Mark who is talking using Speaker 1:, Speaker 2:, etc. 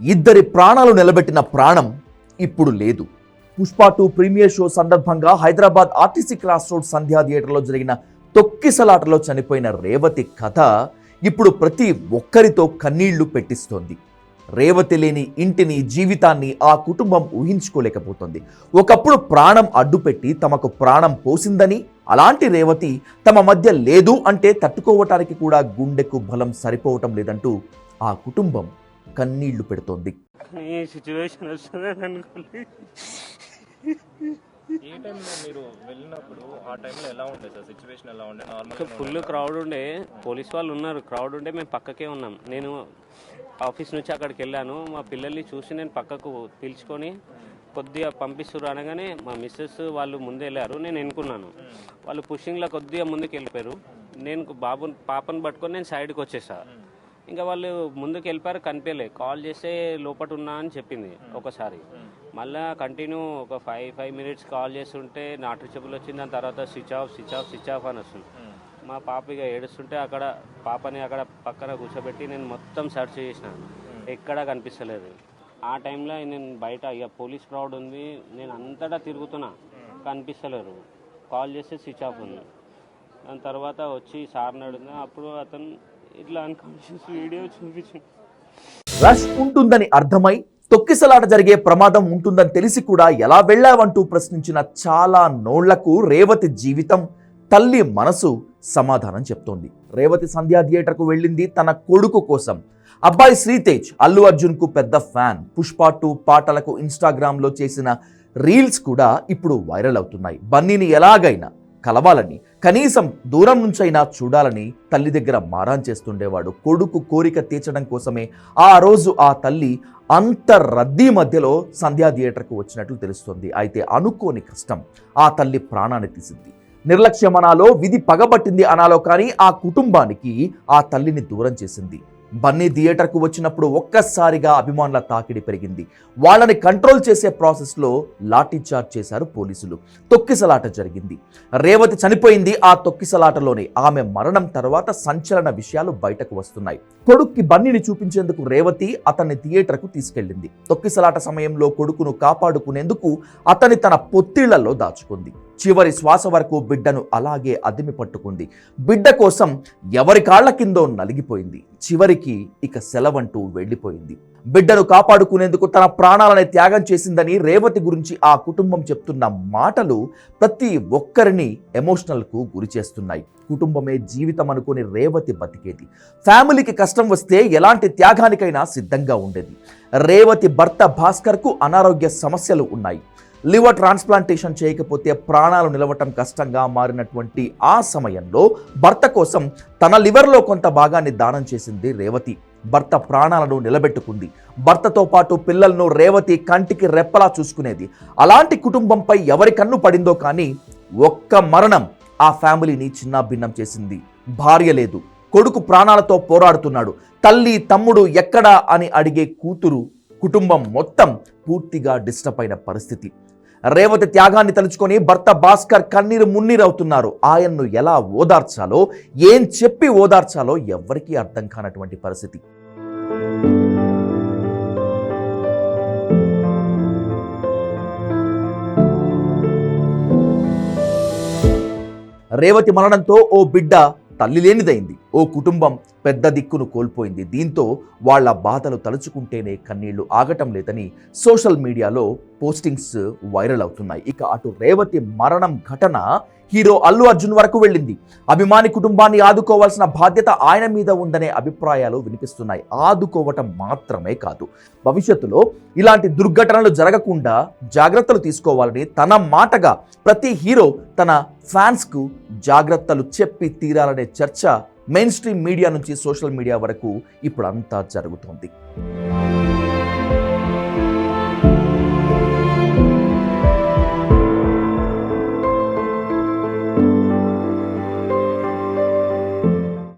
Speaker 1: ఇద్దరి ప్రాణాలు నిలబెట్టిన ప్రాణం ఇప్పుడు లేదు. పుష్ప టూ ప్రీమియర్ షో సందర్భంగా Hyderabad RTC cross road Sandhya థియేటర్లో జరిగిన తొక్కిసలాటలో చనిపోయిన రేవతి కథ ఇప్పుడు ప్రతి ఒక్కరితో కన్నీళ్ళు పెట్టిస్తోంది. రేవతి లేని ఇంటిని జీవితాన్ని ఆ కుటుంబం ఊహించుకోలేకపోతుంది. ఒకప్పుడు ప్రాణం అడ్డుపెట్టి తమకు ప్రాణం పోసిందని అలాంటి రేవతి తమ మధ్య లేదు అంటే తట్టుకోవటానికి కూడా గుండెకు బలం సరిపోవటం లేదంటూ ఆ కుటుంబం కన్నీళ్ళు పెడుతోంది.
Speaker 2: ఏ టైంలో మీరు వెళ్ళినప్పుడు ఆ టైంలో ఎలా ఉండే సార్? సిచ్యువేషన్ ఎలా ఉండే? నార్మల్
Speaker 3: ఫుల్ క్రౌడ్ ఉండే. పోలీస్ వాళ్ళు ఉన్నారు. క్రౌడ్ ఉండే మేము పక్కకే ఉన్నాం. నేను ఆఫీస్ నుంచి అక్కడికి వెళ్ళాను. మా పిల్లల్ని చూసి నేను పక్కకు పిలుచుకొని కొద్దిగా పంపిస్తున్నారు అనగానే మా మిస్సెస్ వాళ్ళు ముందే వెళ్ళారు. నేను ఎన్నుకున్నాను. వాళ్ళు పుషింగ్లో కొద్దిగా ముందుకు వెళ్ళిపోయారు. నేను బాబు పాపను పట్టుకొని నేను సైడ్కి వచ్చేసా. ఇంకా వాళ్ళు ముందుకు వెళ్ళిపోయారు కనిపించలే. కాల్ చేస్తే లోపట ఉన్నా అని చెప్పింది ఒకసారి. మళ్ళా కంటిన్యూ ఒక ఫైవ్ ఫైవ్ మినిట్స్ కాల్ చేస్తుంటే నాట్ రీచబుల్ వచ్చింది దాని తర్వాత switch off switch off switch off అని వస్తుంది. మా పాప ఇక ఏడుస్తుంటే అక్కడ పాపని అక్కడ పక్కన కూర్చోబెట్టి నేను మొత్తం సెర్చ్ చేసినాను ఎక్కడా కనిపిస్తలేదు. ఆ టైంలో నేను బయట ఇక పోలీస్ క్రౌడ్ ఉంది నేను అంతటా తిరుగుతున్నా. కనిపిస్తలేరు కాల్ చేస్తే స్విచ్ ఆఫ్ ఉంది. దాని తర్వాత వచ్చి సార్ని అడిగినా అప్పుడు అతను ఇట్లా అన్కాన్షియస్ వీడియో చూపించింది
Speaker 1: రష్ ఉంటుందని అర్థమై తొక్కిసలాట జరిగే ప్రమాదం ఉంటుందని తెలిసి కూడా ఎలా వెళ్ళావంటూ ప్రశ్నించిన చాలా నోళ్ళకు రేవతి జీవితం తల్లి మనసు సమాధానం చెప్తోంది. రేవతి సంధ్యా థియేటర్కు వెళ్ళింది తన కొడుకు కోసం. అబ్బాయి శ్రీతేజ్ అల్లు అర్జున్కు పెద్ద ఫ్యాన్. పుష్ప టూ పాటలకు ఇన్స్టాగ్రామ్లో చేసిన రీల్స్ కూడా ఇప్పుడు వైరల్ అవుతున్నాయి. బన్నీని ఎలాగైనా కలవాలని కనీసం దూరం నుంచైనా చూడాలని తల్లి దగ్గర మారాన్ చేస్తుండేవాడు. కొడుకు కోరిక తీర్చడం కోసమే ఆ రోజు ఆ తల్లి అంత రద్దీ మధ్యలో సంధ్యా థియేటర్కు వచ్చినట్లు తెలుస్తుంది. అయితే అనుకోని కష్టం ఆ తల్లి ప్రాణాన్ని తీసింది. నిర్లక్ష్యం అనాలో విధి పగబట్టింది అనాలో కానీ ఆ కుటుంబానికి ఆ తల్లిని దూరం చేసింది. బన్నీ థియేటర్కు వచ్చినప్పుడు ఒక్కసారిగా అభిమానుల తాకిడి పెరిగింది. వాళ్ళని కంట్రోల్ చేసే ప్రాసెస్లో లాఠీ చార్జ్ చేశారు పోలీసులు. తొక్కిసలాట జరిగింది. రేవతి చనిపోయింది ఆ తొక్కిసలాటలోనే. ఆమె మరణం తర్వాత సంచలన విషయాలు బయటకు వస్తున్నాయి. కొడుక్కి బన్నీని చూపించేందుకు రేవతి అతన్ని థియేటర్కు తీసుకెళ్ళింది. తొక్కిసలాట సమయంలో కొడుకును కాపాడుకునేందుకు అతని తన పొత్తిళ్ళలో దాచుకుంది. చివరి శ్వాస వరకు బిడ్డను అలాగే అదిమి పట్టుకుంది. బిడ్డ కోసం ఎవరి కాళ్ళ కిందో నలిగిపోయింది. చివరికి ఇక సెలవంటూ వెళ్ళిపోయింది. బిడ్డను కాపాడుకునేందుకు తన ప్రాణాలని త్యాగం చేసిందని రేవతి గురించి ఆ కుటుంబం చెప్తున్న మాటలు ప్రతి ఒక్కరిని ఎమోషనల్కు గురి చేస్తున్నాయి. కుటుంబమే జీవితం అనుకుని రేవతి బతికేది. ఫ్యామిలీకి కష్టం వస్తే ఎలాంటి త్యాగానికైనా సిద్ధంగా ఉండేది. రేవతి భర్త భాస్కర్కు అనారోగ్య సమస్యలు ఉన్నాయి. లివర్ ట్రాన్స్ప్లాంటేషన్ చేయకపోతే ప్రాణాలు నిలవటం కష్టంగా మారినటువంటి ఆ సమయంలో భర్త కోసం తన లివర్లో కొంత భాగాన్ని దానం చేసింది రేవతి. భర్త ప్రాణాలను నిలబెట్టుకుంది. భర్తతో పాటు పిల్లలను రేవతి కంటికి రెప్పలా చూసుకునేది. అలాంటి కుటుంబంపై ఎవరి కన్ను పడిందో కానీ ఒక్క మరణం ఆ ఫ్యామిలీని చిన్నాభిన్నం చేసింది. భార్య లేదు. కొడుకు ప్రాణాలతో పోరాడుతున్నాడు. తల్లి తమ్ముడు ఎక్కడా అని అడిగే కూతురు కుటుంబం మొత్తం పూర్తిగా డిస్టర్బ్ అయిన పరిస్థితి. రేవతి త్యాగాన్ని తలుచుకొని భర్త భాస్కర్ కన్నీరు మున్నీరవుతున్నారు ఆయన్ను ఎలా ఓదార్చాలో ఏం చెప్పి ఓదార్చాలో ఎవ్వరికీ అర్థం కానటువంటి పరిస్థితి. రేవతి మరణంతో ఓ బిడ్డ తల్లి లేనిదైంది. ఓ కుటుంబం పెద్ద దిక్కును కోల్పోయింది. దీంతో వాళ్ళ బాధలు తలుచుకుంటేనే కన్నీళ్ళు ఆగటం లేదని సోషల్ మీడియాలో పోస్టింగ్స్ వైరల్ అవుతున్నాయి. ఇక అటు రేవతి మరణం ఘటన హీరో అల్లు అర్జున్ వరకు వెళ్ళింది. అభిమాని కుటుంబాన్ని ఆదుకోవాల్సిన బాధ్యత ఆయన మీద ఉందనే అభిప్రాయాలు వినిపిస్తున్నాయి. ఆదుకోవటం మాత్రమే కాదు. భవిష్యత్తులో ఇలాంటి దుర్ఘటనలు జరగకుండా జాగ్రత్తలు తీసుకోవాలని తన మాటగా ప్రతి హీరో తన ఫ్యాన్స్కు జాగ్రత్తలు చెప్పి తీరాలనే చర్చ మెయిన్ స్ట్రీమ్ మీడియా నుంచి సోషల్ మీడియా వరకు ఇప్పుడు అంతా జరుగుతోంది.